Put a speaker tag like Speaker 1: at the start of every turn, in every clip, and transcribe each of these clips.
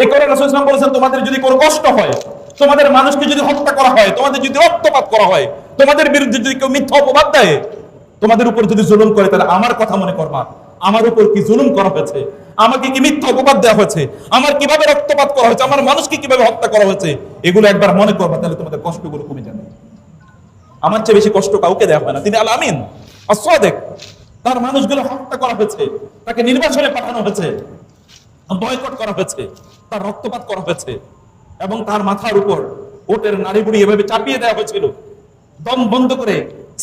Speaker 1: এই করে রাসূল ইসলাম বলেছেন, তোমাদের যদি কোনো কষ্ট হয়, তোমাদের মানুষকে যদি হত্যা করা হয়, তোমাদের যদি রক্তপাত করা হয়, তোমাদের বিরুদ্ধে যদি কেউ মিথ্যা অপবাদ দেয়, তোমাদের উপর যদি জুলুম করে, তাহলে আমার কথা মনে করবা। আমার উপর কি জুলুম করা হয়েছে? আমাকে কি মিথ্যা অপবাদ দেওয়া হয়েছে? আমার কীভাবে রক্তপাত করা হয়েছে? আমার মানুষকে কীভাবে হত্যা করা হয়েছে? এগুলো একবার মনে করবা, তাহলে তোমাদের কষ্টগুলো কমে যাবে। আমার চেয়ে বেশি কষ্ট কাউকে দেওয়া হয় না। তিনি আল আমিন দেখ তার মানুষগুলো হত্যা করা হয়েছে, তাকে নির্বাচনে পাঠানো হয়েছে। বয়কট করা হয়েছে, তার রক্তপাত করা হয়েছে, এবং তার মাথার উপর ওটের নারী বুড়ি এভাবে চাপিয়ে দেওয়া হয়েছিল দম বন্ধ করে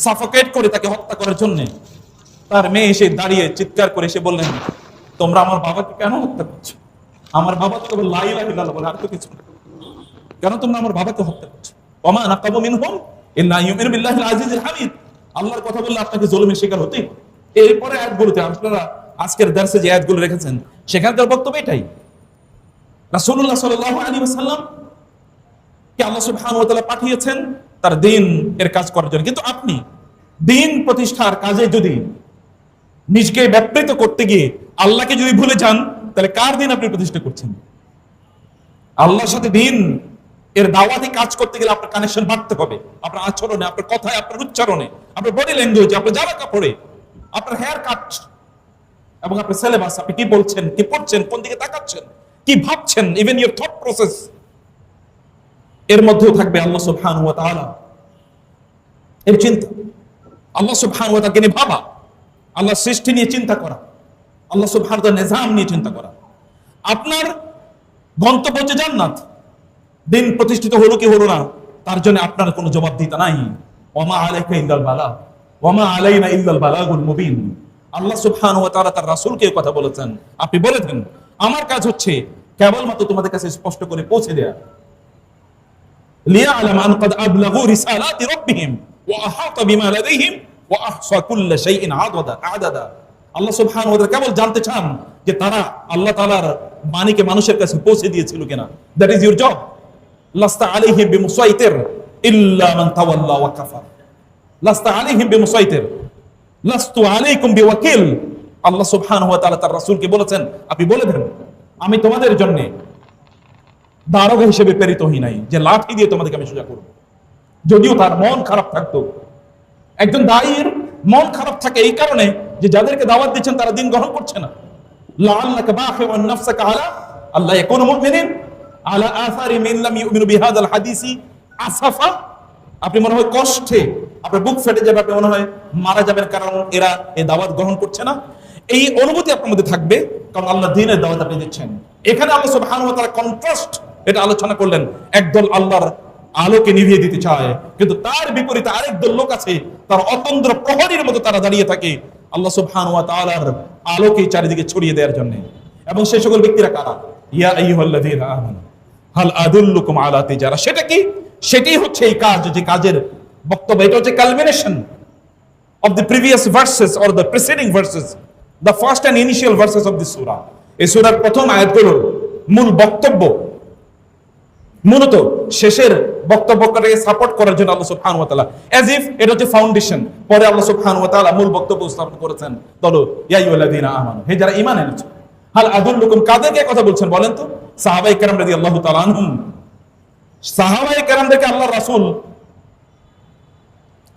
Speaker 1: সাফোকেট করে তাকে হত্যা করার জন্য তার মেয়ে এসে দাঁড়িয়ে চিৎকার করে এসে বললেন, তোমরা আমার বাবাকে কেন হত্যা করছ আমার বাবা তো কেবল লাই লাই বলে আর তো কিছু। কেন তোমরা আমার বাবাকে হত্যা করছ ওমা নাকাবু মিনহুম ইল্লা ইউমিনু হামিদ আল্লাহর কথা বললে আপনাকে জুলুমের শিকার হবে। এরপরে আয়াতগুলোতে আপনারা আজকের দার্সে যে আয়াতগুলো রেখেছেন, সেখানকার বক্তব্য এটাই। রাসূলুল্লাহ সাল্লাল্লাহু আলাইহি ওয়াসাল্লাম কে আল্লাহ পাঠিয়েছেন, তার দিন এর কাজ করার জন্য। কিন্তু আপনি দিন প্রতিষ্ঠার কাজে যদি নিজকে ব্যাপৃত করতে গিয়ে আল্লাহকে যদি ভুলে যান, তাহলে কার দিন আপনি প্রতিষ্ঠা করছেন? আল্লাহর সাথে দিন এর দাওয়াতি কাজ করতে গেলে আপনার কানেকশন বাড়তে হবে। আপনার আচরণে, আপনার কথায়, আপনার উচ্চারণে, আপনার বডি ল্যাঙ্গুয়েজে আপনার জামা কাপড়ে, আপনার হেয়ার কাট এবং আপনার সিলেবাস আপনি কি বলছেন, কি পড়ছেন, কোন দিকে তাকাচ্ছেন, কি ভাবছেন ইভেন ইউর থট প্রসেস এর মধ্যেও থাকবে আল্লাহ সুবহানাহু ওয়া তাআলা। এর চিন্তা। আল্লাহ সুবহানাহু ওয়া তাআলাকে নিয়ে ভাবা, আল্লাহ সৃষ্টি নিয়ে চিন্তা করা, আল্লাহ সুবহানাহু ওয়া নিজাম নিয়ে চিন্তা করা। আপনার গন্তব্য হচ্ছে জান্নাত। দিন প্রতিষ্ঠিত হলো কি হলো না, তার জন্য আপনার কোনো জবাব দিতে নাই ওমা আলাইকা ইল্লাল বালা ওমা আলাইনা ইল্লাল বালাগুল মুবিন। আল্লাহ সুবহান ও তারা তার রাসুলকে কথা বলেছেন। আপনি বলেছেন আমার কাজ হচ্ছে কেবলমাত্র তোমাদের কাছে স্পষ্ট করে পৌঁছে দেয়া। লিয়া আলাম কদ আবলাগু ওয়া বিমা লাদাইহিম ওয়া আহসা শাইইন আদাদা আদাদা। আল্লাহ সুবহান ওয়া তাআলা কেবল জানতে চান যে তারা আল্লাহ তাআলার মানিকে মানুষের কাছে পৌঁছে দিয়েছিল কিনা। দ্যাট ইজ ইওর জব লাস্তা আলাইহিম বিমুসাইতির ইল্লা মান তাওয়াল্লা ওয়া কাফার। লাস্তা আলাইহিম বিমুসাইতির লাস্তু আলাইকুম বিওয়াকিল। আল্লাহ সুবহানাহু ওয়া তাআলা তার রাসূলকে বলেছেন, আপনি বলে দেন, আমি তোমাদের জন্য দারোগা হিসেবে প্রেরিত হই নাই, যে লাঠি দিয়ে তোমাদেরকে আমি সোজা করব। যদিও তার মন খারাপ থাকতো। একজন দায়ীর মন খারাপ থাকে এই কারণে যে যাদেরকে দাওয়াত দিচ্ছেন তারা দিন গ্রহণ করছে না। লাআল্লাকা বাখিউন আলা আল্লাহ ইয়াকুনু মুমিনিন। আলা আসারি মিন লাম ইউমিনু বিহাদাল হাদিসি আসাফা আপনি মনে হয় কষ্টে আপনার বুক ফেটে যাবে, আপনি মনে হয় মারা যাবেন কারণ এরা এই দাওয়াত গ্রহণ করছে না। এই অনুভূতি আপনার মধ্যে থাকবে, কারণ আল্লাহ দিনের দাওয়াত আপনি দিচ্ছেন। এখানে আল্লাহ সুবহানাহু ওয়া তাআলা কন্ট্রাস্ট এটা আলোচনা করলেন একদল আল্লাহর আলোকে নিভিয়ে দিতে চায়, কিন্তু তার বিপরীতে আরেক দল লোক আছে, তার অতন্দ্র প্রহরীর মতো তারা দাঁড়িয়ে থাকে আল্লাহ সুবহানাহু ওয়া তাআলার আলোকে চারিদিকে ছড়িয়ে দেওয়ার জন্য। এবং সেই সকল ব্যক্তিরা কারা? ইয়া আইয়ুহাল্লাযীনা হাল আদুল্লুকুম আলা তিজারা, সেটা কি? সেটাই হচ্ছে এই কাজ, যে কাজের বক্তব্য। এটা হচ্ছে culmination of the previous verses or the preceding verses, the first and initial verses of the surah. এই সূরার প্রথম আয়াতগুলোর মূল বক্তব্য, মূলত শেষের বক্তব্যটাকে সাপোর্ট করার জন্য আল্লাহ সুবহানাহু ওয়া তাআলা, as if এটা হচ্ছে ফাউন্ডেশন পরে আল্লাহ সুবহানাহু ওয়া তাআলা মূল বক্তব্য উপস্থাপন করেছেন। তলো ইয়া আইয়ুহাল্লাযীনা আমানু হে যারা ঈমান এনেছো। হাল আদুল্লুকুম, কাদেরকে কথা বলছেন বলেন তো? সাহাবায়ে কেরাম রাদিয়াল্লাহু তাআলা আনহুম সাহাবায়ে কেরামদেরকে আল্লাহর রাসূল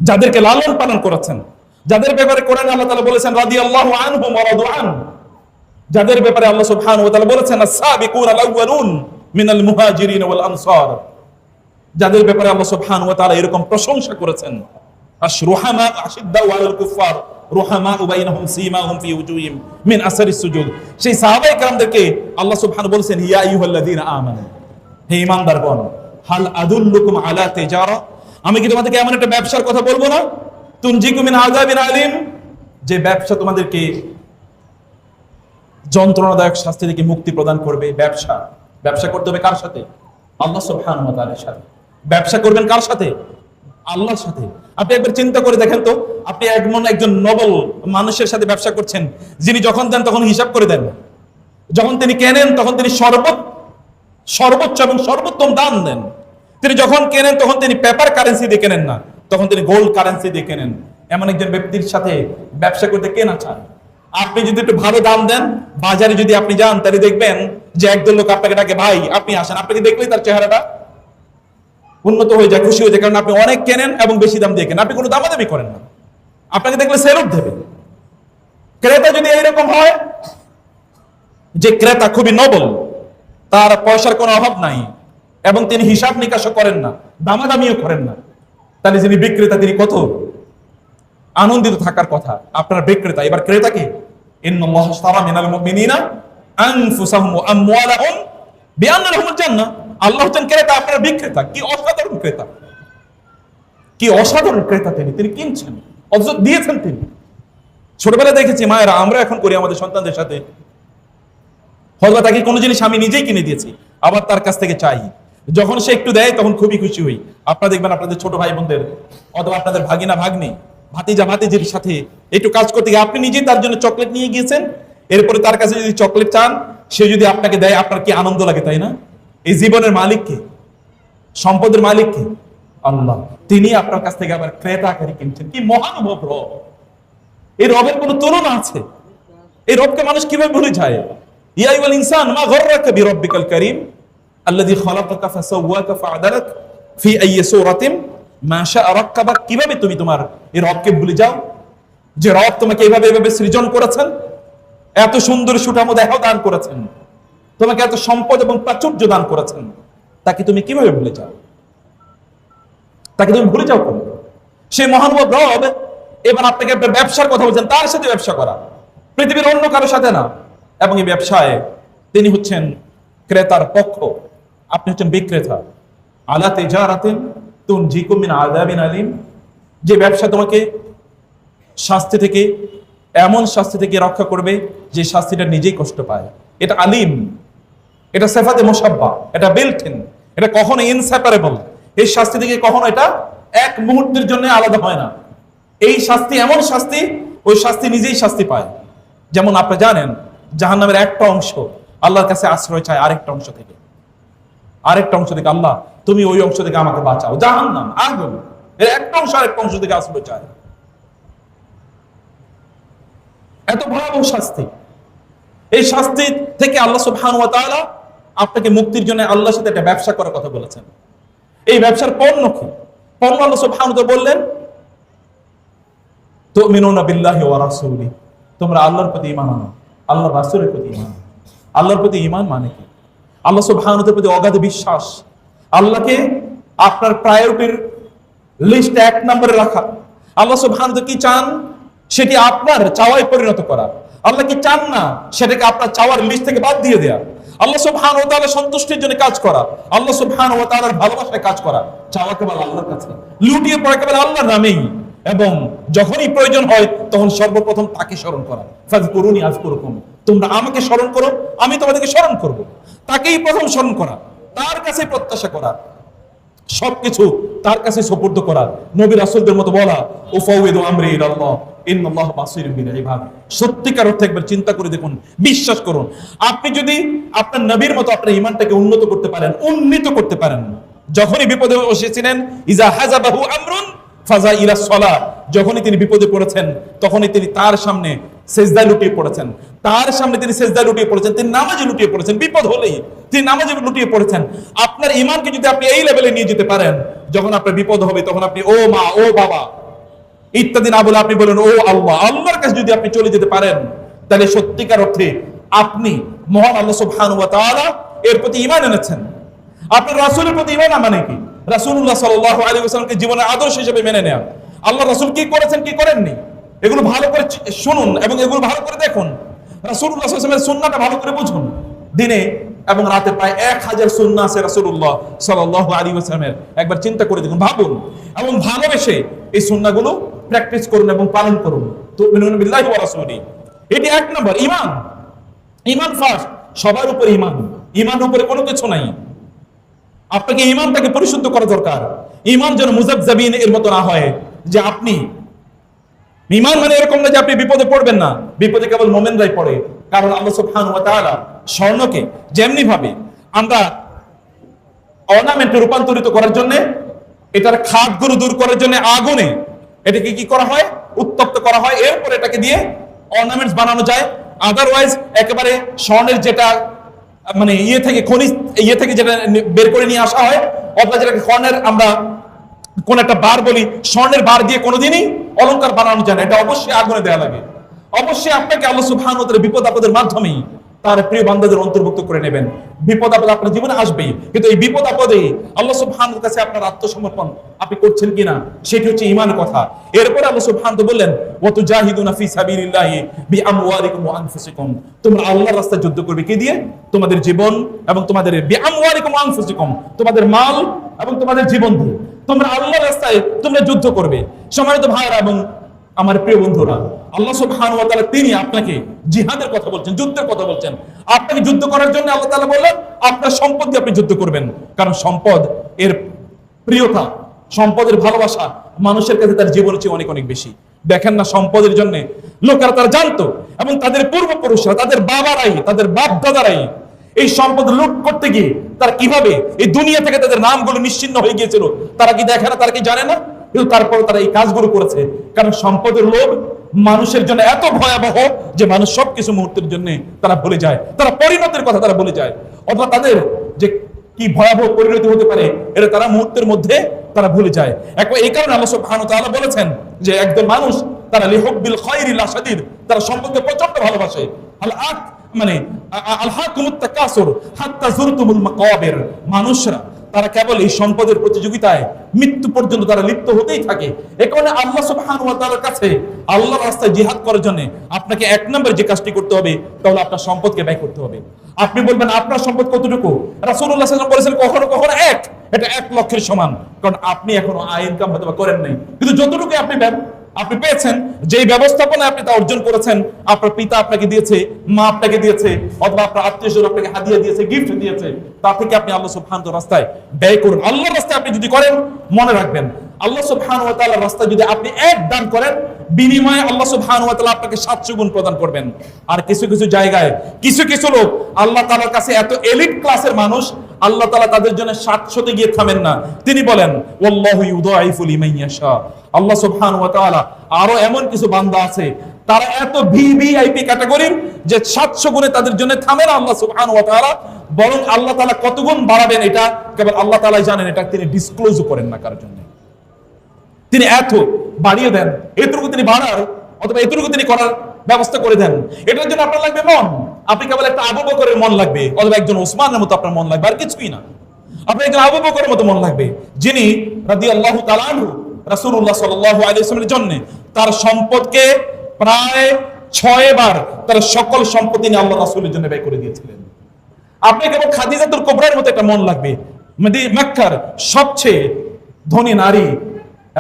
Speaker 1: যাদেরকে লালন পালন করেছেন যাদের ব্যাপারে কোরআন আল্লাহ তাআলা বলেছেন, রাদিয়াল্লাহু আনহুম ওয়া রাদু আন, যাদের ব্যাপারে আল্লাহ সুবহানাহু ওয়া তাআলা বলেছেন, আস-সাবিকুন আল-আউয়ালুন মিনাল মুহাজিরিন ওয়াল আনসার, যাদের ব্যাপারে আল্লাহ সুবহানাহু ওয়া তাআলা এরকম প্রশংসা করেছেন, আশরুহামা আশিদ্দাউ আলাল কুফার রুহামা বাইনাহুম সীমাহুম ফি উজুহিম মিন আসারিস সুজুদ, সেই সাহাবায়ে কেরামদেরকে আল্লাহ সুবহানাহু বলেছেন, ইয়া আইয়ুহাল্লাযীনা আমানু, হে ঈমানদারগণ হাল আদুল্লুকুম আলা তিজারা। আমি কি তোমাদেরকে এমন একটা ব্যবসার কথা বলব না? তুনজিকু মিন আযাবিন আলিম। যে ব্যবসা তোমাদেরকে যন্ত্রণাদায়ক শাস্তি থেকে মুক্তি প্রদান করবে, ব্যবসা। ব্যবসা করতে হবে কার সাথে? আল্লাহ সাথে। ব্যবসা করবেন কার সাথে? আল্লাহর সাথে। আপনি একবার চিন্তা করে দেখেন তো, আপনি এমন একজন নবল মানুষের সাথে ব্যবসা করছেন, যিনি যখন দেন তখন হিসাব করে দেন। যখন তিনি কেনেন, তখন তিনি সর্বোচ্চ সর্বোচ্চ এবং সর্বোত্তম দাম দেন। তিনি যখন কেনেন, তখন তিনি পেপার কারেন্সি দিয়ে কেনেন না। তখন তিনি গোল্ড কারেন্সি দিয়ে কেনেন। এমন একজন ব্যক্তির সাথে ব্যবসা করতে কে না চান আপনি যদি একটু ভালো দাম দেন, বাজারে যদি আপনি যান, তাহলে দেখবেন যে একদল লোক আপনাকে ডাকে, ভাই, আপনি আসেন। আপনাকে দেখলেই তার চেহারাটা? উন্নত হয়ে যায়, খুশি হয়ে যায়, কারণ আপনি অনেক কেনেন এবং বেশি দাম দিয়ে কেনেন। আপনি কোনো দামাদামি করেন না। আপনাকে দেখলে সেলুট দেবে। ক্রেতা যদি এইরকম হয়, যে ক্রেতা খুবই নবল তার পয়সার কোনো অভাব নাই এবং তিনি হিসাব নিকাশও করেন না, দামাদামিও করেন না। তাহলে যিনি বিক্রেতা, তিনি কত? আনন্দিত থাকার কথা। আপনার বিক্রেতা, এবার ক্রেতা কি? আল্লাহ ক্রেতা, আপনার বিক্রেতা। কি অসাধারণ ক্রেতা। কি অসাধারণ ক্রেতা তিনি। তিনি কিনছেন দিয়েছেন তিনি। ছোটবেলায় দেখেছি মায়েরা, আমরা এখন করি আমাদের সন্তানদের সাথে হয়তো তাকে কোনো জিনিস আমি নিজেই কিনে দিয়েছি, আবার তার কাছ থেকে চাই। যখন সে একটু দেয়, তখন খুবই খুশি হই। আপনারা দেখবেন আপনাদের ছোট ভাই বোনদের, অথবা আপনাদের ভাগিনা, ভাগ্নি, ভাতিজা, ভাতিজির সাথে একটু কাজ করতে গিয়ে আপনি নিজেই তার জন্য চকলেট নিয়ে গিয়েছেন। এরপরে তার কাছে যদি চকলেট চান, সে যদি আপনাকে দেয়, আপনার কি আনন্দ লাগে তাই না? এই জীবনের মালিক কে? সম্পদের মালিক কে? আল্লাহ। তিনি আপনার কাছ থেকে আবার ক্রেতা আকারে কিনছেন। কি মহানুভব রব। এই রবের কোনো তুলনা আছে? এই রবকে মানুষ কীভাবে ভুলে যায়? তোমাকে এত সুন্দর দেহ দান করেছেন, তোমাকে এত সম্পদ এবং প্রাচুর্য দান করেছেন, তাকে তুমি কীভাবে ভুলে যাও? তাকে তুমি ভুলে যাও কেন? সেই মহানুভব রব, এবার আপনাকে ব্যবসার কথা বলছেন, তার সাথে ব্যবসা করা। পৃথিবীর অন্য কারোর সাথে না। এবং এই ব্যবসায় তিনি হচ্ছেন ক্রেতার পক্ষ, আপনি হচ্ছেন বিক্রেতা। আলাতে যা রাতেন তুন জিকুমিন আদাবিন আলিম। যে ব্যবসা তোমাকে শাস্তি থেকে, এমন শাস্তি থেকে রক্ষা করবে যে শাস্তিটা নিজেই কষ্ট পায়। এটা আলিম, এটা সেফাতে মোসাব্বা, এটা বিল্ট এটা কখনো ইনসেপারেবল এই শাস্তি থেকে কখনো এটা এক মুহূর্তের জন্য আলাদা হয় না। এই শাস্তি, এমন শাস্তি, ওই শাস্তি নিজেই শাস্তি পায়। যেমন আপনি জানেন জাহান নামের একটা অংশ আল্লাহর কাছে আশ্রয় চায় আরেকটা অংশ থেকে। আরেকটা অংশ থেকে আল্লাহ, তুমি ওই অংশ থেকে আমাকে বাঁচাও। জাহান নাম আগুন এর একটা অংশ আরেকটা অংশ থেকে আশ্রয় চায়। এত ভয়াবহ শাস্তি। এই শাস্তি থেকে আল্লাহ সুবহানাহু ওয়া তাআলা আপনাকে মুক্তির জন্য আল্লাহর সাথে একটা ব্যবসা করার কথা বলেছেন। এই ব্যবসার পণ্য কি? পণ্য আল্লাহ সুবহানাহু তাআলা বললেন, তুমিনুনা বিল্লাহি ওয়া রাসূলি। তোমরা আল্লাহর প্রতি ঈমান আনো। আল্লাহর রাসূলের প্রতি আনো আল্লাহর প্রতি ইমান মানে কি? আল্লাহ সুবহানাহু প্রতি অগাধ বিশ্বাস। আল্লাহকে আপনার প্রায়োরিটির লিস্ট এক নম্বরে রাখা। আল্লাহ সুবহানাহু কি চান? সেটি আপনার চাওয়ায় পরিণত করা। আল্লাহ কি চান না? সেটাকে আপনার চাওয়ার লিস্ট থেকে বাদ দিয়ে দেয়া। আল্লাহ সুবহানাহু ওয়া তাআলা সন্তুষ্টির জন্য কাজ করা। আল্লাহ সুবহানাহু ওয়া তাআলার ভালোবাসায় কাজ করা। চাওয়া কেবল আল্লাহর কাছে। লুটিয়ে পড়া কেবল আল্লাহর নামেই। এবং যখনই প্রয়োজন হয়, তখন সর্বপ্রথম তাকে স্মরণ করা। ফাযকুরুনি আযকুরুকুম তোমরা আমাকে স্মরণ করো, আমি তোমাদেরকে স্মরণ করব। তাকেই প্রথম স্মরণ করা, তার কাছে প্রত্যাশা করা, সবকিছু তার কাছে সুপর্দ করা। নবী রাসূলদের মতো বলা ও ফাউইদু আমরি ইবাদ। সত্যিকার অর্থে একবার চিন্তা করে দেখুন, বিশ্বাস করুন। আপনি যদি আপনার নবীর মতো আপনার ঈমানটাকে উন্নত করতে পারেন, উন্নীত করতে পারেন, যখনই বিপদে এসেছিলেন, ইজা হাজাবাহু আমরুন ফাজা ইলা সলা, যখনই তিনি বিপদে পড়েছেন, তখনই তিনি তার সামনে সেজদায় লুটিয়ে পড়েছেন। তার সামনে তিনি সেজদায় লুটিয়ে পড়েছেন, তিনি নামাজে লুটিয়ে পড়েছেন, বিপদ হলেই তিনি নামাজে লুটিয়ে পড়েছেন। আপনার ইমানকে যদি আপনি এই লেভেলে নিয়ে যেতে পারেন, যখন আপনার বিপদ হবে, তখন আপনি, ও মা, ও বাবা। ইত্যাদি না বলে আপনি বলেন, ও আল্লাহ। আল্লাহর কাছে যদি আপনি চলে যেতে পারেন, তাহলে সত্যিকার অর্থে আপনি মহান আল্লাহ সুবহানাহু ওয়া তাআলা এর প্রতি ঈমান এনেছেন। আপনার রাসূলের প্রতি ঈমান মানে কি রাসূলুল্লাহ সাল্লাল্লাহু আলাইহি ওয়াসাল্লামকে জীবনের আদর্শ হিসেবে মেনে নেওয়া আল্লাহ রাসূল কি করেছেন, কি করেননি? এগুলো ভালো করে শুনুন এবং এগুলো ভালো করে দেখুন। আলাইহি ওয়াসাল্লামের সুন্নাহটা ভালো করে বুঝুন। দিনে এবং রাতে প্রায় এক হাজার সুন্নাহ আছে রাসূলুল্লাহ সাল্লাল্লাহু আলাইহি ওয়াসাল্লামের। একবার চিন্তা করে দেখুন, ভাবুন। এবং ভালোবেসে এই সুন্নাহগুলো প্র্যাকটিস করুন এবং পালন করুন। ওয়া রাসূলিহি এটি এক নম্বর ইমান ইমান ফার্স্ট সবার উপরে ইমান ইমান উপরে কোনো কিছু নাই। আপনাকে ইমানটাকে পরিশুদ্ধ করা দরকার। ইমান যেন মুজাবজাবিন এর মতো না হয় যে আপনি ইমান মানে এরকম না যে আপনি বিপদে পড়বেন না, বিপদে কেবল মোমেনরাই পড়ে। কারণ আল্লাহ ওয়া তাআলা স্বর্ণকে যেমনি ভাবে আমরা অর্নামেন্টে রূপান্তরিত করার জন্য, এটার খাদগুলো দূর করার জন্য আগুনে এটাকে কি করা হয়? উত্তপ্ত করা হয়। এরপর এটাকে দিয়ে অর্নামেন্টস বানানো যায়। আদারওয়াইজ একেবারে স্বর্ণের যেটা মানে ইয়ে থেকে খনিজ ইয়ে থেকে যেটা বের করে নিয়ে আসা হয়, অথবা যেটাকে স্বর্ণের আমরা কোন একটা বার বলি, স্বর্ণের বার দিয়ে কোনোদিনই অলঙ্কার বানানো যায় না। এটা অবশ্যই আগুনে দেওয়া লাগে। অবশ্যই আপনাকে আল্লাহ সুবহানাহু বিপদ আপদের মাধ্যমেই তার প্রিয় বান্দাদের অন্তর্ভুক্ত করে নেবেন। বিপদ আপদ আপনার জীবনে আসবেই, কিন্তু এই বিপদ আপদে আল্লাহ সুবহানাহু কাছে আপনার আত্মসমর্পণ আপনি করছেন কিনা, সেটি হচ্ছে ইমানের কথা। এরপরে আল্লাহ সুবহানাহু বললেন ওয়া তুজাহিদুনা ফি সাবিলিল্লাহি বিআমওয়ালিকুম ওয়া আনফুসিকুম। তোমরা আল্লাহর রাস্তায় যুদ্ধ করবে কি দিয়ে? তোমাদের জীবন এবং তোমাদের বিআমওয়ালিকুম ওয়া আনফুসিকুম, তোমাদের মাল এবং তোমাদের জীবন দিয়ে। তোমরা আল্লাহর রাস্তায় তোমরা যুদ্ধ করবে। সম্মানিত ভাইরা এবং আমার প্রিয় বন্ধুরা, আল্লাহ তাআলা তিনি আপনাকে জিহাদের কথা বলছেন, যুদ্ধের কথা বলছেন। আপনাকে যুদ্ধ করার জন্য আল্লাহ তাআলা বললেন, আপনার সম্পদ আপনি যুদ্ধ করবেন। কারণ সম্পদ এর প্রিয়তা, সম্পদের ভালোবাসা মানুষের কাছে তার জীবনের চেয়ে অনেক অনেক বেশি। দেখেন না সম্পদের জন্য, লোকেরা তারা জানতো এবং তাদের পূর্বপুরুষরা, তাদের বাবারাই, তাদের বাপ দাদারাই এই সম্পদ লুট করতে গিয়ে তারা কীভাবে এই দুনিয়া থেকে তাদের নামগুলো নিশ্চিন্ন হয়ে গিয়েছিল, তারা কি দেখে না, তারা কি জানে না? কিন্তু তারপর তারা এই কাজগুলো করেছে। কারণ সম্পদের লোভ মানুষের জন্য এত ভয়াবহ যে মানুষ সবকিছু মুহূর্তের জন্য তারা ভুলে যায়। তারা পরিণতির কথা তারা ভুলে যায়। অথবা তাদের যে কি ভয়াবহ পরিণতি হতে পারে, এটা তারা মুহূর্তের মধ্যে তারা ভুলে যায়। একবার এই কারণে আল্লাহ ওয়া তাআলা বলেছেন যে একদল মানুষ তারা লিহুব্বিল খায়রি লা শাদীদ তারা সম্পদকে প্রচণ্ড ভালোবাসে। আল আক মানে আল হাকুমুত তাকাসুর হাত্তা যুরতুমুল মাকাবির। মানুষরা তারা কেবল এই সম্পদের প্রতিযোগিতায় মৃত্যু পর্যন্ত তারা লিপ্ত হতেই থাকে। এ কারণে আল্লাহ সুবহানাহু ওয়া কাছে আল্লাহর রাস্তায় জিহাদ করার জন্য আপনাকে এক নম্বর যে কাজটি করতে হবে তাহলে আপনার সম্পদকে ব্যয় করতে হবে। আপনি বলবেন, আপনার সম্পদ কতটুকু? রাসূলুল্লাহ বলেছেন কখনো কখনো এক, এটা এক লক্ষের সমান। কারণ আপনি এখনও আয় ইনকাম হয়তো করেন নাই। কিন্তু যতটুকু আপনি আপনি পেয়েছেন, যেই ব্যবস্থাপনা আপনি তা অর্জন করেছেন, আপনার পিতা আপনাকে দিয়েছে, মা আপনাকে দিয়েছে, অথবা আপনার আত্মীয় স্বজন আপনাকে হাদিয়া দিয়েছে গিফট দিয়েছে, তা থেকে আপনি আল্লাহ সুবহানাহু রাস্তায় ব্যয় করুন। আল্লাহর রাস্তায় আপনি যদি করেন, মনে রাখবেন, আল্লাহ সুবহানাহু ওয়া তাআলার রাস্তায় যদি আপনি এক দান করেন, বিনিময়ে আল্লাহ সুবহানাহু ওয়া তাআলা আপনাকে 700 গুণ প্রদান করবেন। আর কিছু কিছু জায়গায় কিছু কিছু লোক আল্লাহ তাআলার কাছে এত এলিট ক্লাসের মানুষ আল্লাহ তাআলা তাদের জন্য 700 তে গিয়ে থামেন না। তিনি বলেন আল্লাহ সুবহানাহু আরও এমন কিছু বান্দা আছে, তারা এত ভিভিআইপি ক্যাটাগরির যে 700 গুণে তাদের জন্য থামে না আল্লাহ তাআলা, বরং আল্লাহ তাআলা কত গুণ বাড়াবেন এটা কেবল আল্লাহ তাআলাই জানেন, এটা তিনি ডিসক্লোজও করেন না কারোর জন্য। তিনি এত বাড়িয়ে দেন, এতটুকু তিনি বাড়ার, অথবা এতটুকু তিনি করার ব্যবস্থা করে দেন। এটার জন্য আপনার লাগবে মন। আপনি কেবল একটা আবু বকরের মন লাগবে, অথবা একজন ওসমানের মতো আপনার মন লাগবে, আর কিছুই না। আপনার একজন আবু বকরের মতো মন লাগবে, যিনি রাদি আল্লাহ তালানহু রাসূলুল্লাহ সাল্লাল্লাহু আলাইহি ওয়াসাল্লামের জন্য তার সম্পদকে প্রায় ছয় বার তার সকল সম্পত্তি নিয়ে আল্লাহ রাসূলের জন্য ব্যয় করে দিয়েছিলেন। আপনি কেবল খাদিজাতুল কোবরার মতো একটা মন লাগবে। মক্কার সবচেয়ে ধনী নারী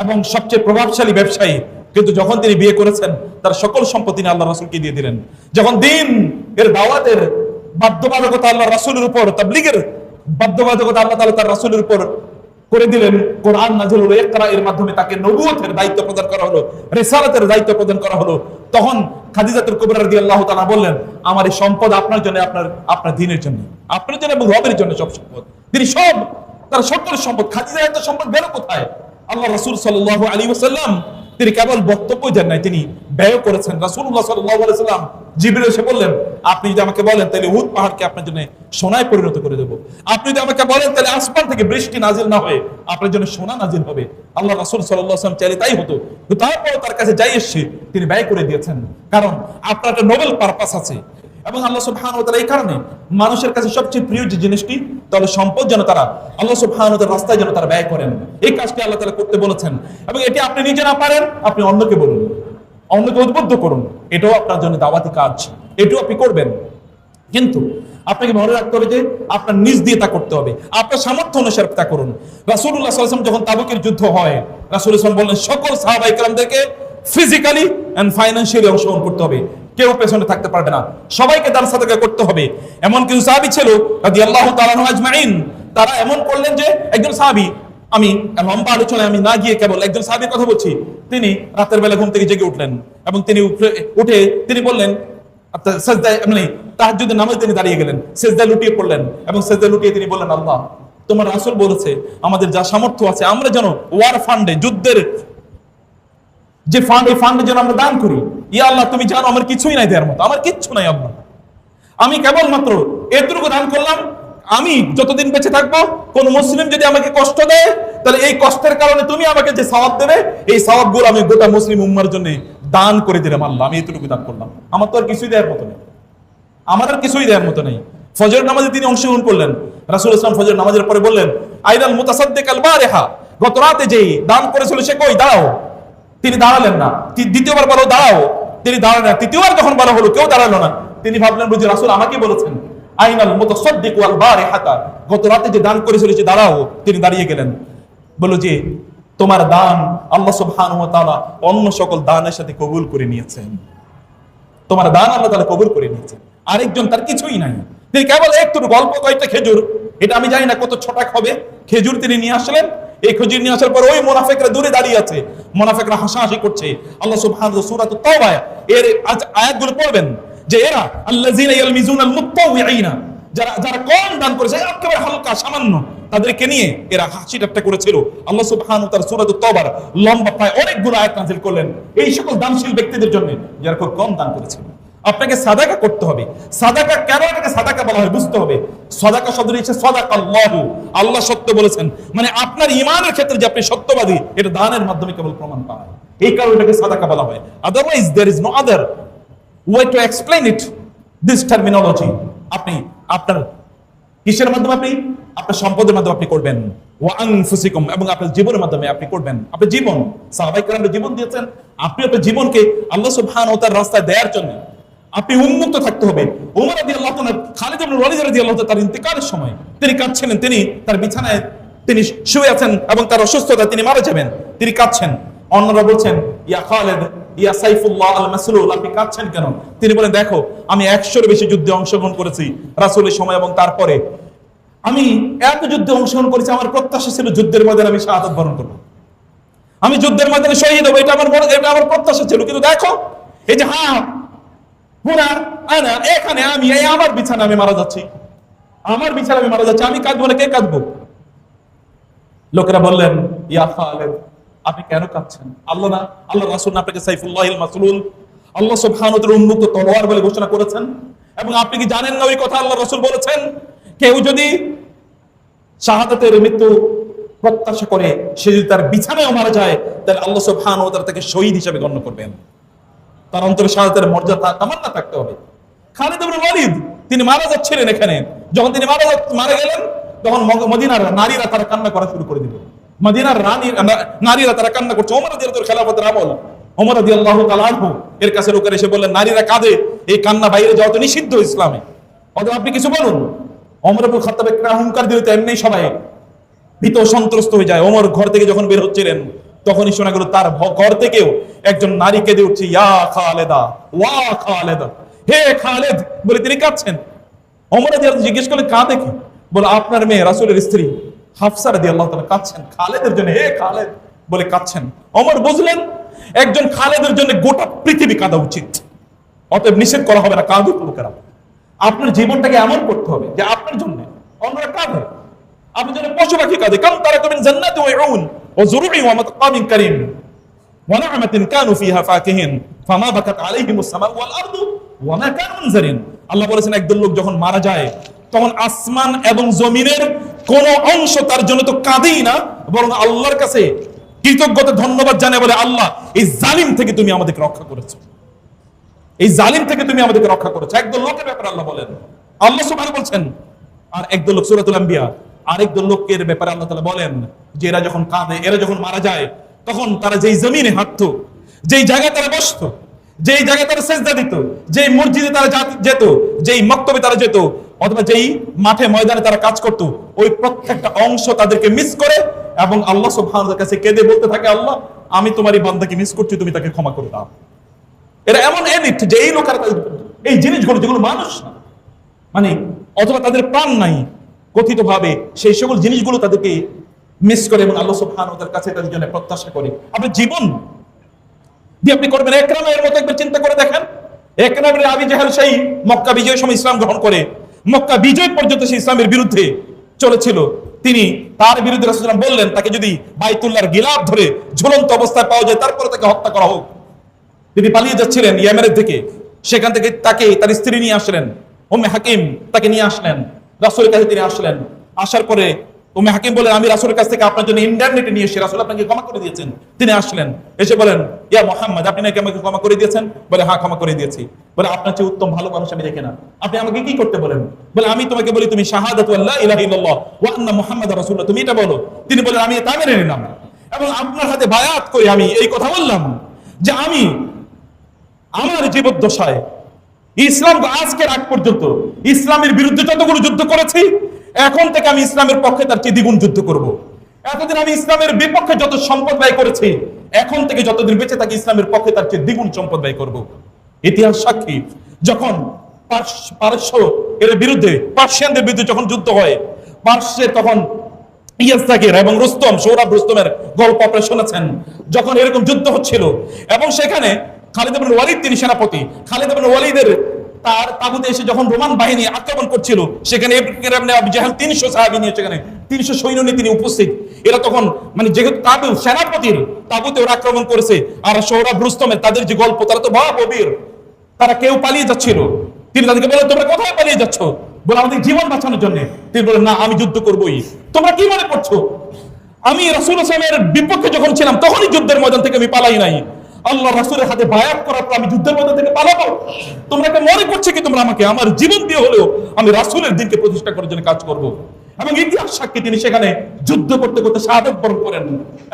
Speaker 1: এবং সবচেয়ে প্রভাবশালী ব্যবসায়ী কিন্তু যখন তিনি বিয়ে করেছেন, তার সকল সম্পত্তি নিয়ে আল্লাহ রাসূলকে দিয়ে দিলেন। যখন দিন এর দাওয়াতের বাধ্যবাধকতা আল্লাহ রাসূলের উপর, তাবলীগের বাধ্যবাধকতা আল্লাহ তাআলা তার রাসূলের উপর করে দিলেন, কোরআন নাজিল হলো ইকরা এর মাধ্যমে তাকে নবুয়তের দায়িত্ব প্রদান করা হলো, রিসালাতের দায়িত্ব প্রদান করা হলো। তখন খাদিজাতুল কুবরা রাদিয়াল্লাহু তাআলা বললেন, আমার এই সম্পদ আপনার জন্য, আপনার আপনার দিনের জন্য, আপনার জন্য এবং রবের জন্য সব সম্পদ। তিনি সব, তার সকল সম্পদ খাদিজা এত সম্পদ গেল কোথায়? আল্লাহ রাসূল সাল্লাল্লাহু আলাইহি ওয়াসাল্লাম তিনি কেবল বক্তব্য দেন নাই, তিনি ব্যয় করেছেন। আলাইহি সাল্লাম জিবরিল এসে বললেন, আপনি যদি আমাকে বলেন, তাহলে উহুদ পাহাড়কে আপনার জন্য সোনায় পরিণত করে দেব। আপনি যদি আমাকে বলেন, তাহলে আসমান থেকে বৃষ্টি নাজিল না হয়ে, আপনার জন্য সোনা নাজিল হবে। আল্লাহ রাসূল আলাইহি চাইলে তাই হতো। কিন্তু তারপরে তার কাছে যাই এসে তিনি ব্যয় করে দিয়েছেন। কারণ আপনার একটা নোবেল পারপাস আছে। এবং আল্লাহ সুবহানাহু ওয়া এই কারণে মানুষের কাছে সবচেয়ে প্রিয় যে জিনিসটি তাহলে সম্পদ যেন তারা, আল্লাহ সুবহানাহু ওয়া রাস্তায় যেন তারা ব্যয় করেন। এই কাজটি আল্লাহ তাআলা করতে বলেছেন। এবং এটি আপনি নিজে না পারেন, আপনি অন্যকে বলুন। অন্যকে উদ্বুদ্ধ করুন। এটাও আপনার জন্য দাওয়াতি কাজ। এটাও আপনি করবেন। কিন্তু আপনাকে মনে রাখতে হবে যে, আপনার নিজ দিয়ে তা করতে হবে। আপনার সামর্থ্য অনুসারে তা করুন। রাসূলুল্লাহ সাল্লাল্লাহু আলাইহি যখন তাবুকের যুদ্ধ হয়, রাসূল সাল্লাল্লাহু বললেন, সকল সাহাবায়ে কেরামদেরকে ফিজিক্যালি এন্ড ফাইনান্সিয়ালি অংশগ্রহণ করতে হবে। কেউ পেছনে থাকতে পারবে না। সবাইকে দান সাদাকা করতে হবে। এমন কিছু সাহাবী ছিল তাআলা আনহু আজমাইন, তারা এমন করলেন যে, একজন সাহাবী, আমি লম্বা আলোচনায় আমি না গিয়ে কেবল একজন সাহাবীর কথা বলছি, তিনি রাতের বেলা ঘুম থেকে জেগে উঠলেন এবং তিনি উঠে- তিনি বললেন মানে তাহাজ্জুদের নামাজে তিনি দাঁড়িয়ে গেলেন, সেজদায় লুটিয়ে পড়লেন এবং সেজদায় লুটিয়ে তিনি বললেন, আল্লাহ, তোমার রাসূল বলেছে, আমাদের যা সামর্থ্য আছে, আমরা যেন ওয়ার ফান্ডে যুদ্ধের যে ফান্ড এই ফান্ডের জন্য আমরা দান করি। ইয়া আল্লাহ, তুমি জানো আমার কিছুই নাই দেওয়ার মতো। আমার কিচ্ছু নাই আল্লাহ। আমি কেবলমাত্র এতটুকু দান করলাম। আমি যতদিন বেঁচে থাকব, কোন মুসলিম যদি আমাকে কষ্ট দেয়, তাহলে এই কষ্টের কারণে তুমি আমাকে যে সওয়াব দেবে, এই সওয়াবগুলো আমি গোটা মুসলিম উম্মার জন্য দান করে দিলাম আল্লাহ। আমি এতটুকু দান করলাম। আমার তো আর কিছুই দেওয়ার মতো নেই। আমার আর কিছুই দেওয়ার মতো নেই। ফজর নামাজে তিনি অংশগ্রহণ করলেন। রাসুল ইসলাম ফজর নামাজের পরে বললেন আইনাল মুতাসাদ্দিক আল বারেহা। গত রাতে যেই দান করেছিল সে কই? দাঁড়াও। তিনি দাঁড়ালেন না। দ্বিতীয়বার বলো, দাঁড়াও। তিনি দাঁড়ালেন না। তৃতীয়বার যখন বলা হলো, কেউ দাঁড়াল না। তিনি ভাবলেন, বুঝি রাসুল আমাকে বলেছেন, আইনাল মতো মুতাসাদ্দিক ওয়াল বারেহাতা। গত রাতে যে দান করেছিল, সে দাঁড়াও, তিনি দাঁড়িয়ে গেলেন। বলল যে, তোমার দান আল্লাহ সুবহানাহু ওয়া তাআলা অন্য সকল দানের সাথে কবুল করে নিয়েছেন। তোমার দান আল্লাহ তাআলা কবুল করে নিয়েছেন। আরেকজন তার কিছুই নাই। তিনি কেবল একটু গল্প কয়েকটা খেজুর, এটা আমি জানি না কত ছটাক হবে, খেজুর তিনি নিয়ে আসলেন। এই খেজুর নিয়ে আসার পর ওই মোনাফেকরা দূরে দাঁড়িয়ে আছে। মোনাফেকরা হাসাহাসি করছে। আল্লাহ সুবহানাহু সূরাত তাওবা এর আয়াতগুলো পড়বেন যে এরা আল্লাযিনা ইয়ালমিজুনাল মুত্তাওয়িঈনা যারা যারা কম দান করেছে, একেবারে হালকা, সামান্য, তাদেরকে নিয়ে এরা হাসি ঠাট্টা করেছিল। আল্লাহ সুবহানাহু তার সূরাত লম্বা প্রায় অনেকগুলো আয়াত নাযিল করলেন। এই সকল দানশীল ব্যক্তিদের জন্য, যারা খুব কম দান করেছিল আপনাকে সাদাকা করতে হবে। সাদাকা কেন এটাকে সাদাকা বলা হয় বুঝতে হবে? সদাকা শব্দ হচ্ছে সাদাকা আল্লাহ আল্লাহ সত্য বলেছেন। মানে আপনার ইমানের ক্ষেত্রে যে আপনি সত্যবাদী, এটা দানের মাধ্যমে কেবল প্রমাণ পায় এই কারণে এটাকে সাদাকা বলা হয়। Otherwise there is no other way to explain it this terminology আপনি, আপনার কিসের মাধ্যমে আপনি? আপনার সম্পদের মাধ্যমে আপনি করবেন। ওয়া আনফুসিকুম, এবং আপনার জীবনের মাধ্যমে আপনি করবেন। আপনার জীবন সাহাবাই জীবন দিয়েছেন। আপনি আপনার জীবনকে আল্লাহ সুবহানাহু ওয়া তাআলার রাস্তায় দেওয়ার জন্য আপনি উন্মুক্ত থাকতে হবে। ওমর রাদিয়াল্লাহু তাআলা খালিদ ওয়ালিদ রাদিয়াল্লাহু তাআলা তার ইন্তেকালের সময় তিনি কাঁদছিলেন, তিনি তার বিছানায় তিনি শুয়ে আছেন এবং তার অসুস্থতা তিনি মারা যাবেন, তিনি কাঁদছেন। অন্যরা বলছেন, ইয়া খালেদ, ইয়া সাইফুল্লাহ আল আপনি কাঁদছেন কেন? তিনি বলেন, দেখো, আমি একশোর বেশি যুদ্ধে অংশগ্রহণ করেছি রাসূলের সময় এবং তারপরে। আমি এত যুদ্ধে অংশগ্রহণ করেছি, আমার প্রত্যাশা ছিল যুদ্ধের ময়দানে আমি শাহাদাত বরণ করব। আমি যুদ্ধের ময়দানে শহীদ হব, এটা আমার এটা আমার প্রত্যাশা ছিল। কিন্তু দেখো, এই যে হ্যাঁ আনা এখানে আমি, এই আমার বিছানা আমি মারা যাচ্ছি। আমার বিছানা আমি মারা যাচ্ছি, আমি কাঁদবো না, কে কাঁদবো? লোকেরা বললেন, ইয়া খালেদ, আপনি কেন কাঁদছেন? আল্লাহ না আল্লাহ রাসূল আপনাকে সাইফুল্লাহিল মাসলুল। আল্লাহ উন্মুক্ত তলোয়ার বলে ঘোষণা করেছেন। এবং আপনি কি জানেন না ওই কথা আল্লাহ রসুল বলেছেন? কেউ যদি শাহাদাতের মৃত্যু প্রত্যাশা করে, সে যদি তার বিছানায় মারা যায়, তাহলে আল্লাহ তাআলা তাকে শহীদ হিসেবে গণ্য করবেন। তার অন্তরে শাহাদাতের মর্যাদা তামান্না থাকতে হবে। খালিদ ইবনে ওয়ালিদ, তিনি মারা যাচ্ছিলেন এখানে। যখন তিনি মারা মারা গেলেন, তখন মদিনার নারীরা তারা কান্না করা শুরু করে দিল। মদিনার রানী নারীরা তারা কান্না করছে। ওমর রাদিয়াল্লাহু খেলাফতের আমল। ওমর রাদিয়াল্লাহু তাআলা আনহু, এর কাছে লোকের এসে বললেন, নারীরা কাঁদে, এই কান্না বাইরে যাওয়া তো নিষিদ্ধ ইসলামে। অতএব আপনি কিছু বলুন। ওমর আবুল খাত্তাব একটা হুঙ্কার দিলে তো এমনি সবাই। ভীত সন্ত্রস্ত হয়ে যায়। ওমর ঘর থেকে যখন বের হচ্ছিলেন তখনই শোনা গেল, তার ঘর থেকেও একজন নারী কেঁদে উঠছে, ইয়া খালেদা, ওয়া খালেদা। হে খালেদ, বলে তিনি কাঁদছেন। রাজি জিজ্ঞেস করলেন কি? বলে, আপনার মেয়ে রাসূলের স্ত্রী হাফসা রাদি আল্লাহ তাআলা কাঁদছেন। খালেদের জন্য, হে খালেদ, বলে কাঁদছেন। অমর বুঝলেন, একজন খালেদের জন্য গোটা পৃথিবী কাঁদা উচিত। অতএব নিষেধ করা হবে না, কাঁদুক লোকেরা। আপনার জীবনটাকে এমন করতে হবে যে আপনার জন্য অন্যরা কাঁদে। আপনি যেন পশু পাখি কাঁদে। কারণ তারা কবেন জান্নাতে ইয়াউন ও মাতকামিন কারীম। ফামা বাকাত আলাইহিমুস সামাউ ওয়াল আরদু আল্লাহ বলেছেন, একদল লোক যখন মারা যায়, তখন আসমান এবং জমিনের কোন অংশ তার জন্য তো কাঁদেই না, বরং আল্লাহর কাছে কৃতজ্ঞতা, ধন্যবাদ জানায় বলে, আল্লাহ, এই জালিম থেকে তুমি আমাদেরকে রক্ষা করেছ। এই জালিম থেকে তুমি আমাদেরকে রক্ষা করেছ। একদল লোকের ব্যাপারে আল্লাহ বলেন। আল্লাহ বলছেন, আর একদল লোক সূরাতুল আম্বিয়া আরেকদল লোকের ব্যাপারে আল্লাহ তাআলা বলেন যে এরা যখন কাঁদে, এরা যখন মারা যায়, তখন তারা যেই জমিনে হাঁটতো, যেই জায়গায় তারা বসতো, যেই জায়গায় তারা সেজদা দিত, যেই মসজিদে তারা যেত, যেই মক্তবে তারা যেত, অথবা যেই মাঠে ময়দানে তারা কাজ করত, ওই প্রত্যেকটা অংশ তাদেরকে মিস করে এবং আল্লাহ সুবহানাহু কাছে কেঁদে বলতে থাকে, আল্লাহ, আমি তোমার এই বান্দাকে মিস করছি, তুমি তাকে ক্ষমা করে দাও। এরা এমন এলিট যে এই লোকেরা এই জিনিসগুলো যেগুলো মানুষ না মানে অথবা তাদের প্রাণ নাই কথিত ভাবে সেই সকল জিনিসগুলো তাদেরকে মিস করে এবং আল্লাহ ওয়া তাআলার কাছে তাদের জন্য প্রত্যাশা করে। আপনার জীবন দিয়ে আপনি করবেন, একরামের মতো একবার চিন্তা করে দেখেন। একরামের আবি জাহেল সেই মক্কা বিজয়ের সময় ইসলাম গ্রহণ করে। মক্কা বিজয় পর্যন্ত সে ইসলামের বিরুদ্ধে চলেছিল। তিনি তার বিরুদ্ধে রাসূলুল্লাহ বললেন, তাকে যদি বাইতুল্লাহর গিলাপ ধরে ঝুলন্ত অবস্থায় পাওয়া যায়, তারপরে তাকে হত্যা করা হোক। তিনি পালিয়ে যাচ্ছিলেন ইয়ামেনের থেকে সেখান থেকে তাকে তার স্ত্রী নিয়ে আসলেন ওমে হাকিম তাকে নিয়ে আসলেন। রাসূলের কাছে তিনি আসলেন। আসার পরে ওমে হাকিম বলেন, আমি রাসূলের কাছ থেকে আপনার জন্য ইন্টারনেটে নিয়ে এসে রাসূল আপনাকে ক্ষমা করে দিয়েছেন। তিনি আসলেন, এসে বলেন, ইয়া মোহাম্মদ, আপনি নাকি আমাকে ক্ষমা করে দিয়েছেন? বলে হ্যাঁ ক্ষমা করে দিয়েছি। বলে, আপনার চেয়ে উত্তম ভালো মানুষ আমি দেখে না। আপনি আমাকে কি করতে বলেন? বলে, আমি তোমাকে বলি, তুমি শাহাদাতু আল্লাহ ইলাহা ওয়া আন্না মুহাম্মাদার রাসূলুল্লাহ। তুমি এটা বলো। তিনি বলেন, আমি তা মেনে নিলাম। এবং আপনার হাতে বায়াত করে আমি এই কথা বললাম যে আমি আমার জীবদ্দশায় ইসলাম আজকের আগ পর্যন্ত ইসলামের বিরুদ্ধে যতগুলো যুদ্ধ করেছি, এখন থেকে আমি ইসলামের পক্ষে তার চেয়ে দ্বিগুণ যুদ্ধ করব। এতদিন আমি ইসলামের বিপক্ষে যত সম্পদ ব্যয় করেছি, এখন থেকে যতদিন বেঁচে থাকি, ইসলামের পক্ষে তার চেয়ে দ্বিগুণ সম্পদ ব্যয় করব। ইতিহাস সাক্ষী, যখন পার্স- এর বিরুদ্ধে, পার্সিয়ানদের বিরুদ্ধে যখন যুদ্ধ হয় পার্শ্বে তখন এবং রুস্তম, সৌরভ রুস্তমের গল্প আপনারা শুনেছেন, যখন এরকম যুদ্ধ হচ্ছিল, এবং সেখানে খালিদ ইবনে ওয়ালিদ তিনি সেনাপতি। খালিদ ইবনে ওয়ালিদের তার তাবুতে এসে যখন রোমান বাহিনী আক্রমণ করছিল, সেখানে 300 সাহাবী নিয়ে সেখানে 300 সৈন্য নিয়ে তিনি উপস্থিত। এরা তখন মানে যেহেতু তাবু সেনাপতির তাবুতে ওরা আক্রমণ করেছে, আর সৌরভ রুস্তমের তাদের যে গল্প, তারা তো ভয়াবহ বীর তারা কেউ পালিয়ে যাচ্ছিল। তিনি তাদেরকে বলেন তোমরা কোথায় পালিয়ে যাচ্ছ? বলে, আমাদের জীবন বাঁচানোর জন্য। তিনি বলেন না, আমি যুদ্ধ করবোই। তোমরা কি মনে করছ? আমি রাসূল আসলামের বিপক্ষে যখন ছিলাম, তখনই যুদ্ধের ময়দান থেকে আমি পালাই নাই। আল্লাহ রাসূলের হাতে বায়াত করার পর আমি যুদ্ধের ময়দান থেকে পালাবো। তোমরা কি মনে করছ কি তোমরা আমাকে আমার জীবন দিয়ে হলেও আমি রাসূলের দিনকে প্রতিষ্ঠা করার জন্য কাজ করব? এবং ইতিহাস সাক্ষী তিনি সেখানে যুদ্ধ করতে করতে শাহাদত বরণ করেন।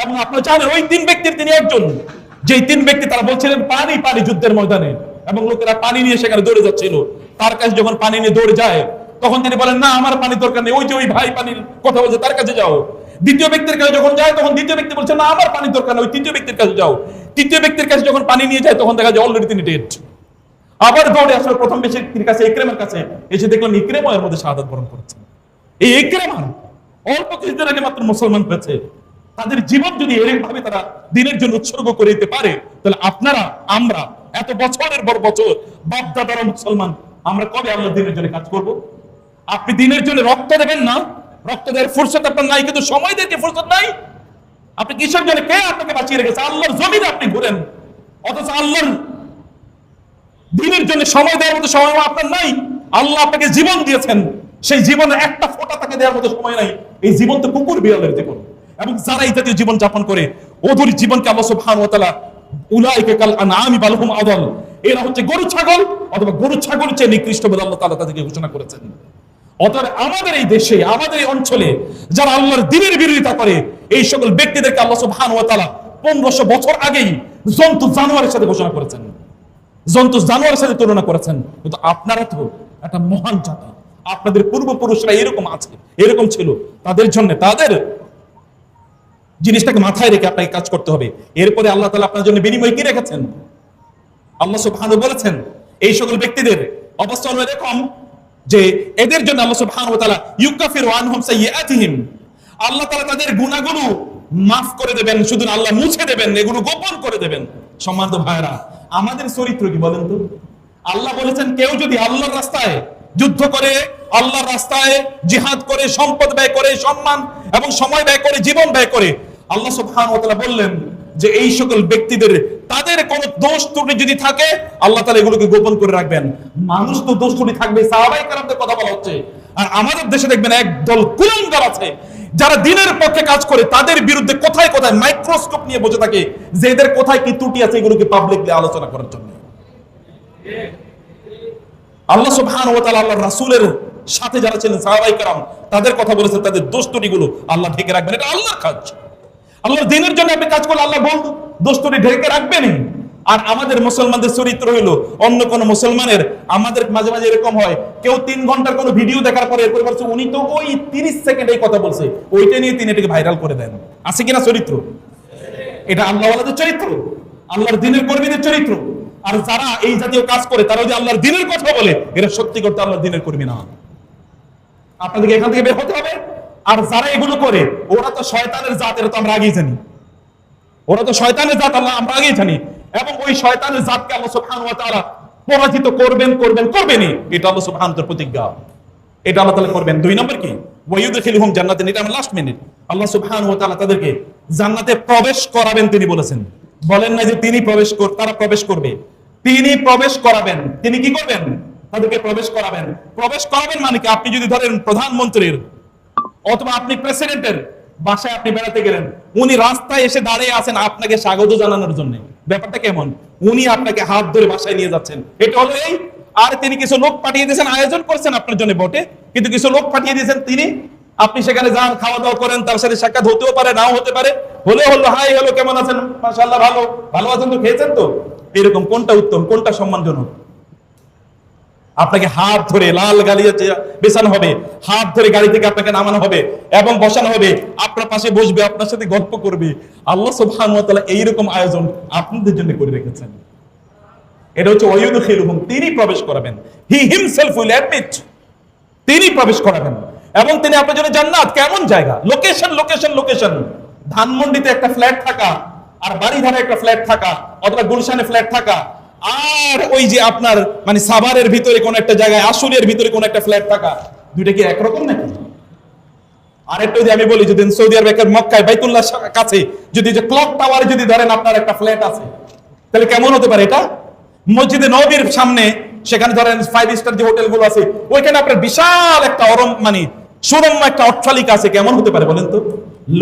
Speaker 1: এবং আপনারা জানেন ওই তিন ব্যক্তির তিনি একজন। যেই তিন ব্যক্তি তারা বলছিলেন, পানি পানি যুদ্ধের ময়দানে। এবং লোকেরা পানি নিয়ে সেখানে দৌড়ে যাচ্ছিল। তার কাছে যখন পানি নিয়ে দৌড়ে যায়, তখন তিনি বলেন, না, আমার পানির দরকার নেই। ওই যে ওই ভাই পানির কথা বলছে, তার কাছে যাও। দ্বিতীয় ব্যক্তির কাছে যখন যায়, তখন দ্বিতীয় ব্যক্তি বলছে, না, আমার পানির দরকার নেই ওই তৃতীয় ব্যক্তির কাছে যাও। তৃতীয় ব্যক্তির কাছে যখন পানি নিয়ে যায়, তখন দেখা যায় অলরেডি তিনি ডেড আবার দৌড়ে আসার প্রথম ব্যক্তির কাছে, ইকরেমের কাছে। এসে দেখলাম ইকরেমা এর মধ্যে শাহাদাত বরণ করেছে। এই ইকরেমা অল্প কিছুদিন আগে মাত্র মুসলমান হয়েছে। তাদের জীবন যদি এরকম ভাবে তারা দিনের জন্য উৎসর্গ করে দিতে পারে, তাহলে আপনারা, আমরা, এত বছরের পর বছর বাপ দাদারা মুসলমান, আমরা কবে আল্লাহ দিনের জন্য কাজ করব? আপনি দিনের জন্য রক্ত দেবেন না রক্ত ফুরসত আপনার নাই, কিন্তু সময় দেখে ফুরসত নাই। আপনি কিসের জন্য কে আপনাকে বাঁচিয়ে রেখেছে? আল্লাহর জমিনে আপনি ঘুরেন। অথচ আল্লাহর দিনের জন্য সময় দেওয়ার মতো সময় আপনার নাই। আল্লাহ আপনাকে জীবন দিয়েছেন। সেই জীবনের একটা ফোঁটা তাকে দেওয়ার মতো সময় নাই। এই জীবন তো কুকুর বিড়ালের জীবন। এবং যারা এই জাতীয় জীবন যাপন করে ওদের জীবনকে আল্লাহ সুবহানাহু ওয়া তাআলা উলাইকা কাল আনআমি বালহুম আদাল। এরা হচ্ছে গরু, ছাগল, অথবা গরু, ছাগল চেয়ে নিকৃষ্ট বলে আল্লাহ তাআলা তাদেরকে ঘোষণা করেছেন। অতএব আমাদের এই দেশে, আমাদের এই অঞ্চলে যারা আল্লাহর দিনের বিরোধিতা করে, এই সকল ব্যক্তিদেরকে আল্লাহ সুবহানাহু ওয়া তাআলা পনেরোশো বছর আগেই জন্তু জানোয়ারের সাথে ঘোষণা করেছেন। জন্তু জানোয়ারের সাথে তুলনা করেছেন। কিন্তু আপনারা তো একটা মহান জাতি। আপনাদের পূর্বপুরুষরা এরকম আছে, এরকম ছিল। তাদের জন্য, তাদের জিনিসটাকে মাথায় রেখে আপনাকে কাজ করতে হবে। এরপরে আল্লাহ তাআলা আপনার জন্য বিনিময় কি রেখেছেন? আল্লাহ সুবহানাহু বলেছেন, এই সকল ব্যক্তিদের অবস্থা হলো এরকম যে এদের জন্য আল্লাহ সুবহানাহু ওয়া তাআলা ইউকাফিরু আনহুম আল্লাহ তাআলা তাদের গুনাহগুলো মাফ করে দেবেন, শুধু আল্লাহ মুছে দেবেন, এগুলো গোপন করে দেবেন। সম্মানিত ভাইরা আমাদের চরিত্র কি বলেন তো? আল্লাহ বলেছেন, কেউ যদি আল্লাহর রাস্তায় যুদ্ধ করে, আল্লাহর রাস্তায় জিহাদ করে, সম্পদ ব্যয় করে, সম্মান এবং সময় ব্যয় করে, জীবন ব্যয় করে, আল্লাহ সুবহানাহু ওয়া তাআলা বললেন যে এই সকল ব্যক্তিদের তাদের কোন দোষ ত্রুটি যদি থাকে, আল্লাহ তাআলা এগুলোকে গোপন করে রাখবেন। মানুষ তো দোষ ত্রুটি থাকবে, সাহাবাই কারামদের কথা বলা হচ্ছে। আর আমাদের দেশে দেখবেন একদল কুলাঙ্গার আছে, যারা দিনের পক্ষে কাজ করে, তাদের বিরুদ্ধে কোথায় কোথায় মাইক্রোস্কোপ নিয়ে বসে থাকে, যে এদের কোথায় কি ত্রুটি আছে, এগুলোকে পাবলিকলি আলোচনা করার জন্য। আল্লাহ সুবহানাহু ওয়া তাআলা আল্লাহর রাসূলের সাথে যারা ছিলেন, সাহাবাই কারাম, তাদের কথা বলেছেন, তাদের দোষ ত্রুটিগুলো আল্লাহ ঢেকে রাখবেন, এটা আল্লাহর কাজ। আল্লাহর দিনের জন্য আপনি কাজ করলে আল্লাহ বল দোষ ত্রুটি ঢেকে রাখবেনই। আর আমাদের মুসলমানদের চরিত্র হইল, অন্য কোন মুসলমানের, আমাদের মাঝে মাঝে এরকম হয়, কেউ তিন ঘণ্টার কোনো ভিডিও দেখার পরে এরপরে বলছে, উনি তো ওই তিরিশ সেকেন্ড এই কথা বলছে, ওইটা নিয়ে তিনি এটাকে ভাইরাল করে দেন। আছে কিনা চরিত্র? এটা আল্লাহওয়ালাদের চরিত্র, আল্লাহর দিনের কর্মীদের চরিত্র। আর যারা এই জাতীয় কাজ করে তারা যদি আল্লাহর দিনের কথা বলে, এরা সত্যি করতে আল্লাহর দিনের কর্মী না। আপনাদেরকে এখান থেকে বের হতে হবে। আর যারা এগুলো করে, ওরা তো শয়তানের জাত এটা তো আমরা আগেই জানি। ওরা তো শয়তানের জাত, আল্লাহ, আমরা আগেই জানি। এবং ওই শয়তানের জাতকে আল্লাহ সুবহানাহু ওয়া তাআলা পরাজিত করবেন করবেন, করবেনই। এটা আল্লাহ সুবহানাহু তাআলার প্রতিজ্ঞা। এটা আল্লাহ তাআলা করবেন। দুই নম্বর কি? ওয়ায়ুদখিলুহুম জান্নাতিন। এটা আমার লাস্ট মিনিট আল্লাহ সুবহানাহু ওয়া তাআলা তাদেরকে জান্নাতে প্রবেশ করাবেন তিনি বলেছেন। বলেন না যে তিনি প্রবেশ কর, তারা প্রবেশ করবে। তিনি প্রবেশ করাবেন। তিনি কি করবেন? তাদেরকে প্রবেশ করাবেন। প্রবেশ করাবেন মানে কি? আপনি যদি ধরেন প্রধানমন্ত্রীর অথবা আপনি প্রেসিডেন্টের বাসায় আপনি বেড়াতে গেলেন, উনি রাস্তায় এসে দাঁড়িয়ে আছেন আপনাকে স্বাগত জানানোর জন্য। ব্যাপারটা কেমন? উনি আপনাকে হাত ধরে বাসায় নিয়ে যাচ্ছেন। এটা হলো এই, আর তিনি কিছু লোক পাঠিয়ে দিয়েছেন, আয়োজন করছেন আপনার জন্য বটে। কিন্তু কিছু লোক পাঠিয়ে দিয়েছেন তিনি, আপনি সেখানে যান খাওয়া দাওয়া করেন, তার সাথে সাক্ষাৎ হতেও পারে, নাও হতে পারে। হলে, হলো, হাই, হলো, কেমন আছেন? মাশাআল্লাহ, ভালো। ভালো আছেন তো, খেয়েছেন তো? এরকম কোনটা উত্তম, কোনটা সম্মানজনক? আপনাকে হাত ধরে লাল গালিয়ে বেছানো হবে, হাত ধরে গাড়ি থেকে আপনাকে নামানো হবে এবং বসানো হবে। আপনার পাশে বসবে, আপনার সাথে গল্প করবে। আল্লাহ তাআলা এইরকম আয়োজন আপনাদের জন্য করে রেখেছেন। এটা হচ্ছে ওয়ায়ুদখিলুহুম তিনি প্রবেশ করাবেন। He himself will admit. তিনি প্রবেশ করাবেন। এবং তিনি আপনার জন্য জান্নাত। কেমন জায়গা? Location location location. ধানমন্ডিতে একটা ফ্ল্যাট থাকা, আর বাড়ি ধারে একটা ফ্ল্যাট থাকা, অথবা গুলশানে ফ্ল্যাট থাকা আর ওই যে আপনার মানে সাভারের ভিতরে কোন একটা জায়গায় আসুরের ভিতরে কোন একটা ফ্ল্যাট থাকা, দুইটা কি একরকম নাকি? আরেকটা যদি আমি বলি, যদি সৌদি আরবের মক্কায় বাইতুল্লাহ কাছে, যদি যে ক্লক টাওয়ারে যদি ধরেন আপনার একটা ফ্ল্যাট আছে, তাহলে কেমন হতে পারে এটা? মসজিদে নবীর সামনে, সেখানে ধরেন ফাইভ স্টার যে হোটেলগুলো আছে, ওইখানে আপনার বিশাল একটা অরম মানে সুরম্য একটা অট্টালিকা আছে, কেমন হতে পারে বলেন তো?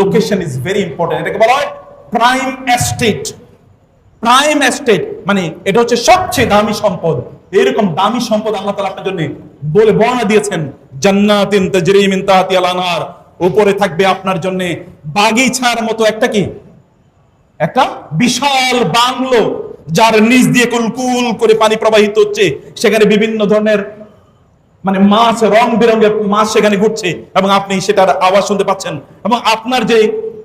Speaker 1: লোকেশন ইজ ভেরি ইম্পর্টেন্ট এটাকে বলা হয় প্রাইম এস্টেট প্রাইম এস্টেট মানে এটা হচ্ছে সবচেয়ে দামি সম্পদ। এরকম দামি সম্পদ আল্লাহ তাআলা আপনার জন্য বলে বর্ণনা দিয়েছেন। জান্নাতিন উপরে থাকবে আপনার জন্য বাগিচার মতো একটা কি? একটা বিশাল বাংলো, যার নিচ দিয়ে কুলকুল করে পানি প্রবাহিত হচ্ছে। সেখানে বিভিন্ন ধরনের মানে মাছ রং বেরঙের মাছ সেখানে ঘুরছে এবং আপনি সেটার আওয়াজ শুনতে পাচ্ছেন। এবং আপনার যে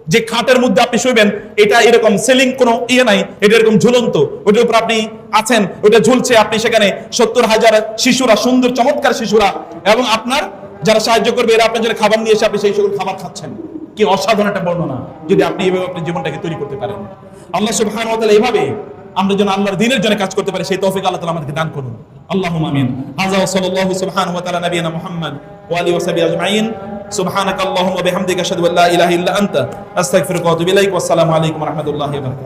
Speaker 1: যে খাটের মধ্যে আপনি শুইবেন, এটা এরকম সেলিং কোনো ইয়ে নাই, এটা এরকম ঝুলন্ত। ওটার উপর আপনি আছেন, ওটা ঝুলছে আপনি সেখানে সত্তর হাজার শিশুরা, সুন্দর চমৎকার শিশুরা, এবং আপনার যারা সাহায্য করবে, এরা আপনার জন্য খাবার নিয়ে এসে আপনি সেই সকল খাবার খাচ্ছেন। কি অসাধারণ একটা বর্ণনা, যদি আপনি এইভাবে আপনার জীবনটাকে তৈরি করতে পারেন। আল্লাহ সুবহানাহু ওয়া তাআলা এইভাবে আমরা যেন আল্লাহর দিনের জন্য কাজ করতে পারি, সেই তৌফিক আল্লাহ তাআলা আমাদেরকে দান করুন। আল্লাহুম্মা আমিন। হাযা ওয়া সাল্লাল্লাহু সুবহানাহু ওয়া তাআলা নবিয়ানা মুহাম্মদ। ওয়া আলিহি ওয়া সাহবিহি আজমাইন। সুবহানাকাল্লাহুম্মা বিহামদিকা আশহাদু আল্লা ইলাহা ইল্লা আনতা। আস্তাগফিরুকা ওয়া আতুবু ইলাইক। ওয়া আসসালামু আলাইকুম ওয়া রাহমাতুল্লাহি ওয়া বারাকাতুহু।